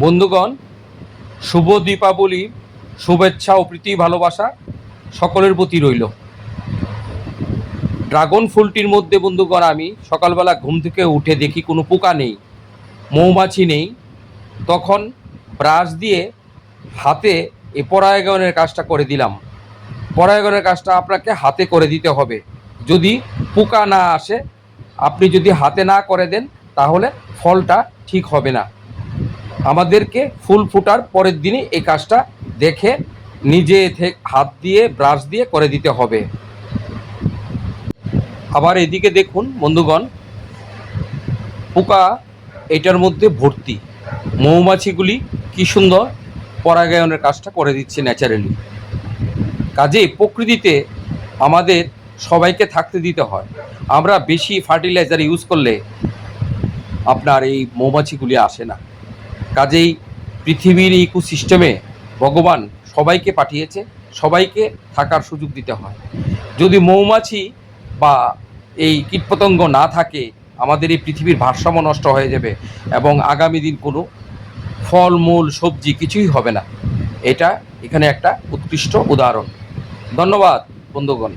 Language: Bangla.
বন্ধুগণ, শুভ দীপাবলি, শুভেচ্ছা ও প্রীতি, ভালোবাসা সকলের প্রতি রইল। ড্রাগন ফুলটির মধ্যে বন্ধুগণ, আমি সকালবেলা ঘুম থেকে উঠে দেখি কোনো পোকা নেই, মৌমাছি নেই। তখন ব্রাশ দিয়ে হাতে এ পরাগায়নের কাজটা করে দিলাম। পরাগায়নের কাজটা আপনাকে হাতে করে দিতে হবে। যদি পোকা না আসে, আপনি যদি হাতে না করে দেন, তাহলে ফলটা ঠিক হবে না। আমাদেরকে ফুল ফুটার পরের দিনই এই কাজটা দেখে নিজে হাত দিয়ে ব্রাশ দিয়ে করে দিতে হবে। আবার এদিকে দেখুন, বন্ধুগণ, পোকা এটার মধ্যে ভর্তি। মৌমাছিগুলি কি সুন্দর পরাগায়নের কাজটা করে দিচ্ছে ন্যাচারালি কাজে প্রকৃতিতে আমাদের সবাইকে থাকতে দিতে হয়। আমরা বেশি ফার্টিলাইজার ইউজ করলে আপনার এই মৌমাছিগুলি আসে না। কাজেই পৃথিবীর ইকোসিস্টেমে ভগবান সবাইকে পাঠিয়েছে, সবাইকে থাকার সুযোগ দিতে হয়। যদি মৌমাছি বা এই কীটপতঙ্গ না থাকে, আমাদের এই পৃথিবীর ভারসাম্য নষ্ট হয়ে যাবে এবং আগামী দিন কোনো ফল, মূল, সবজি কিছুই হবে না। এটা এখানে একটা উৎকৃষ্ট উদাহরণ। ধন্যবাদ, বন্ধুগণ।